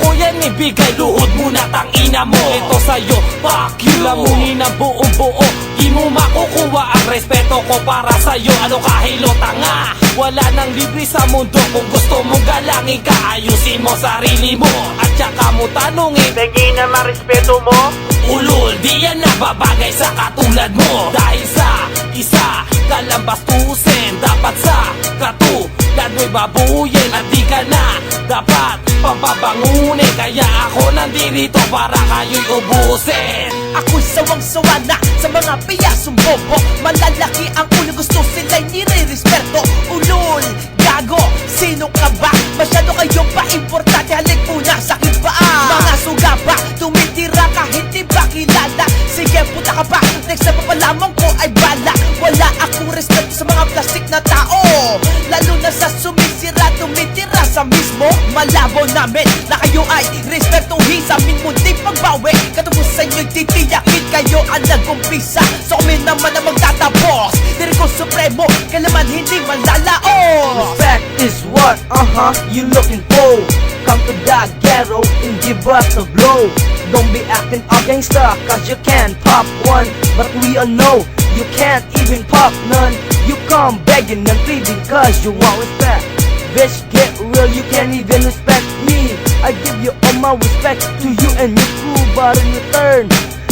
ko yan ibigay Luhod mo na tangina mo. Ito sa'yo, fuck you Lamunin ang buong buo. Di mo makukuha ang respeto ko para sa'yo. Ano kahilo tanga? Wala nang libre sa mundo. Kung gusto mong galangin ka Ayusin mo sarili mo. At saka mo tanungin Tingin na marespeto mo. Ulol, di yan nababagay sa katulad mo. Dahil sa isa kalambastusin Dapat sa katulad mo'y babuyin At di ka na dapat papabangunin Kaya ako nandito para kayo'y ubusin. Ako'y sawang-sawa na sa mga piyasong bobo. Malalaki ang ulo gusto sila'y nire-respeto. Ulol, gago, sino ka ba? Masyado kayong pa-importante Halik muna sa akin pa Mga suga ba, tumitira ka hindi ba kilala? Sige, puta ka ba? Next na papalamang ko ay bala. Wala akong respeto sa mga plastic na tao sa sumisira, tumitira sa mismo Malabo namin na kayo ay respetuhin sa aming munting pagbawi. Katapos sa inyo'y titiyakin kayo ang nag-umpisa. So kami naman ang magtatapos Diri ko supremo, kailanman hindi malalaos. Respect is what, uh-huh, you looking for. Come to the ghetto and give us a blow. Don't be acting a gangster cause you can pop one. But we all know you can't even pop none come begging and pleading cause you want respect. Bitch get real, you can't even respect me. I give you all my respect to you and your crew But in return,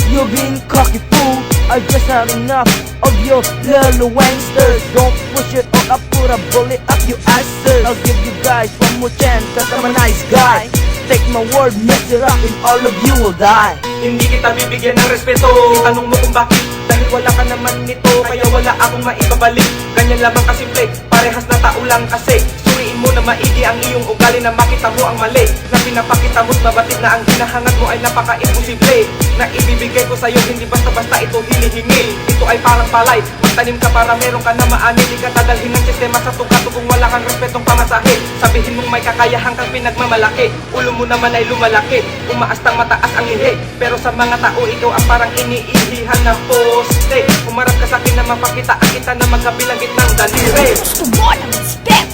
you're being cocky fool. I just had enough of your little wanksters. Don't push it or I put a bullet up your asses. I'll give you guys one more chance cause I'm a nice guy. Take my word, mess it up and all of you will die. Hindi kita bibigyan ng respeto. Itanong mo kung bakit Dahil wala ka naman nito Kaya wala akong maibabalik. Ganyan lamang kasimple Parehas na tao lang kasi. Suriin mo na maigi ang iyong ugali Na makita mo ang mali. Na pinapakita mo't mabatid na ang hinahangad mo ay napaka-imposible. Na ibibigay ko sa'yo Hindi basta-basta ito hinihingi Ito ay parang palay. Magtanim ka para meron ka na maani Di ka dadalhin ng sistema sa tukato Kung wala kang respetong pamasahe. Sabihin mong may kakayahan kang pinagmamalaki Ulo mo naman ay lumalaki Umaas tang mataas ang ihi Pero sa mga tao ikaw ang parang iniihihan na poste. Umarap ka sa akin na mapakita ang kita na magkabilangit ng daliri. Gusto mo ng respeto,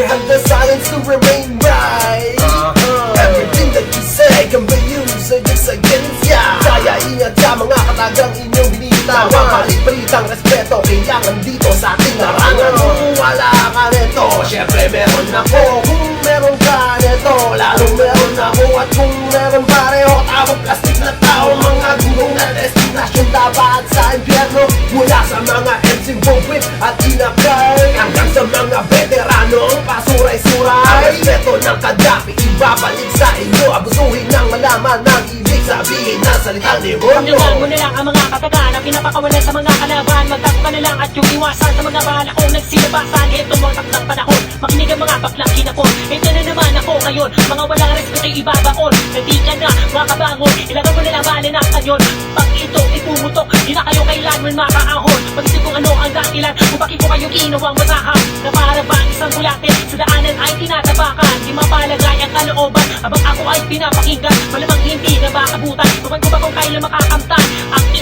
ka have the silence to remain right. Everything that you say can be used against ya Kaya ingat sa mga katagang inyong binita Huwag palit-palitang respeto Kailangan dito sa ating larangan. Kung wala ka nito, syempre meron ako. Kung meron ka nito, lalong meron ako. At kung meron pareho, tawag plastic na tao Mga gulong na destinasyon dapat sa impyerno. Mula sa mga MC Bobwit at Inakay Hanggang sa mga respeto ng kadapi ibabalik sa inyo. Abusuhin ng malaman ng ibig sabihin ng salitang demonyo. Pagdagan mo na lang ang mga kataga na pinapakawalan sa mga kalaban. Magtago ka na lang at yung iwasan sa mga bahala kong nagsilabasan Ito watak ng panahon, makinig ang mga baklang kinakon. Ito na naman ako ngayon, mga walang respeto ay ibabaon. Hindi ka na makabangon, ilagay mo na lang bali ng kanyon. Pag ito ipumutok, di na kayo kailanman makaahon. Pag-isip kung ano ang dahilan, kung bakit ko kayo ginawang matahang Na para bang isang bulate, sa daanan ay tinatabakan. Di mapalagay ang kalooban, habang ako ay pinapakinggan Malamang hindi na makabutan, tuman ko ba kung kailan makakamtan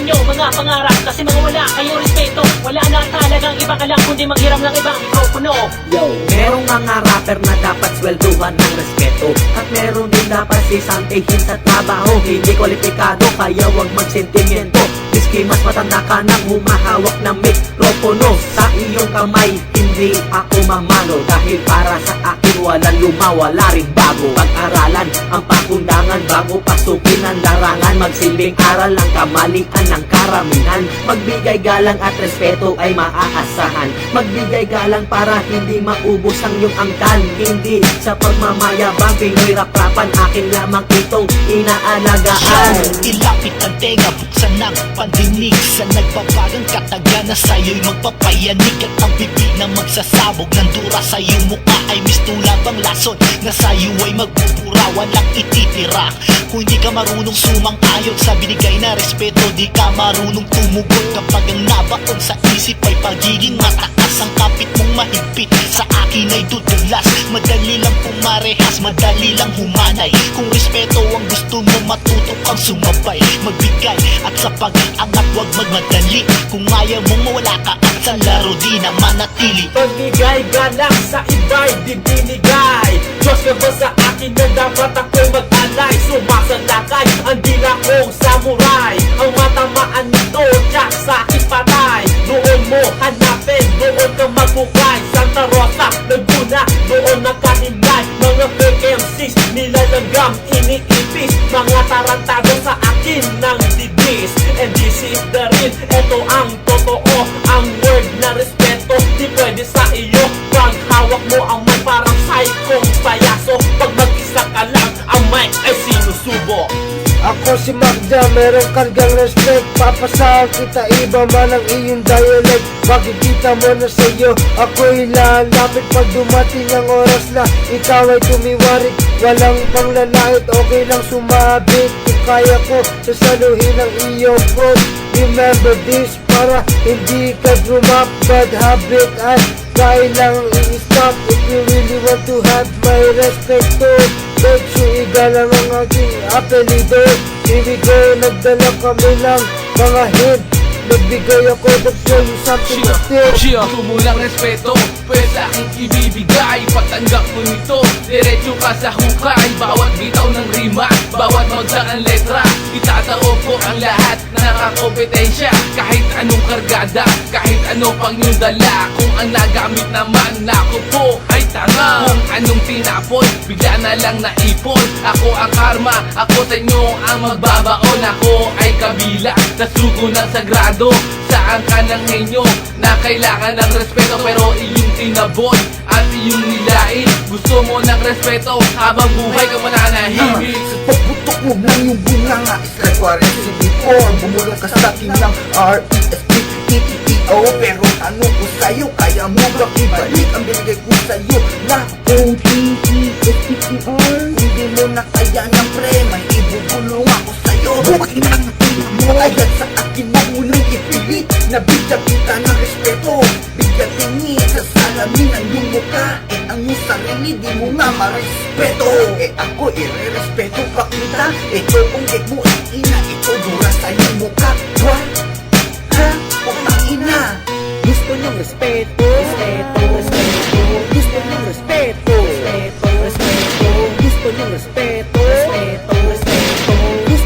Inyong mga pangarap, kasi mga wala kayong respeto. Wala na talagang iba ka lang, kundi manghiram ng ibang mikropono Yo, merong mga rapper na dapat swelduhan ng respeto. At meron din dapat sisantihin sa trabaho Hindi kwalipikado kaya wag magsentimiento Miski mas matanda ka nang humahawak ng mikropono. Sa iyong kamay, hindi ako mamano Dahil para sa akin walang luma, wala rin bago. Pag-aralan ang pakundangan bago pasukin ang larangan. Magsilbing aral ang kamalian ng karamihan. Magbigay galang at respeto ay maaasahan. Magbigay galang para hindi maubos ang iyong angkan. Hindi sa pagmamayabang Pinoy raprapan. Akin lamang itong inaalagaan. Ilapit ang tenga, buksan ng pandinig Sa nagbabagang kataga na sa'yo'y magpapayanig At ang bibig na magsasabog ng dura sa iyong mukha Ay mistula bang lason na sa'yo ay magbubura Walang ititira. Kung hindi ka marunong sumang-ayon sa binigay na respeto Di ka marunong tumugon kapag ang nabaon sa isip ay pagiging mataas Ang kapit mong mahigpit. Sa akin ay dudulas Madali lang pumarehas, madali lang humanay. Kung respeto ang gusto mo matuto kang sumabay. Magbigay sa pag-iangat wag magmadali. Kung ayaw mong mawala ka at sa laro di na manatili. Pagbigay galang sa iba'y di binigay. Diyos ka ba sa akin na dapat ako'y mag-alay? Sumasalakay ang dila kong samurai. Ang matamaan so I'm si Magda, meron kargang respect Papasahan kita, iba man ang iyong dialect. Makikita mo na sa'yo, ako'y lalapit. Pag dumating ang oras na ikaw ay tumiwarik Walang panglalait, okay lang sumabit. Kung kaya ko, sasaluhin ang iyong quote Remember this, para hindi ka drumap Bad habit ay kailangang i-stop. If you really want to have my respect to Make sure igalang ang aking apelido Go, nagdala kami ng mga hit Nagbigay ako show you something to feel Chia, tumulang respeto Pwede aking ibibigay Patanggap mo nito. Diretso ka sa hukay Bawat bitaw ng rima Bawat magsak ang letra. Itatao ko ang lahat na nakakompetensya. Kahit anong kargada Kahit ano pang yung dala Kung ang nagamit naman Nako po ay tanga. Kung anong tinapon Bigla na lang naipon. Ako ang karma Ako sa inyo ang magbabaon. Ako ay kabila Sa sugo ng sagrado Saan ka ng henyo Na kailangan ng respeto Pero iyong tinaboy At iyong nilain. Gusto mo ng respeto Habang buhay ka mananahimik Pagputok mo lang yung what I said before Bumulong ka sa akin ng R-E-S-P-E-T-E-O Pero tanong ko sa'yo Kaya mo ba ibalik ang binigay ko sa'yo Na O-T-E-S-P-E-R Hindi mo na kaya ng pre May ibubulong ako sa'yo Bukit ang tingin mo Agad sa akin mo munang ipilit Na bigyan kita ng respeto Bigyan tingin sa salamin ang iyong mukha Eh ang iyong sarili di mo nga marespeto Eh ako ire-respeto pa kita Ito kung gig mo ang ina Ito dura sa iyong mukha What? Ha? Putang ina Gusto niyong respeto Respeto, respeto Gusto niyong respeto Respeto, respeto Gusto niyong respeto Respeto,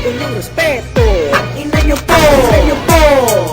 inyong respeto. Ang ina po, ina po.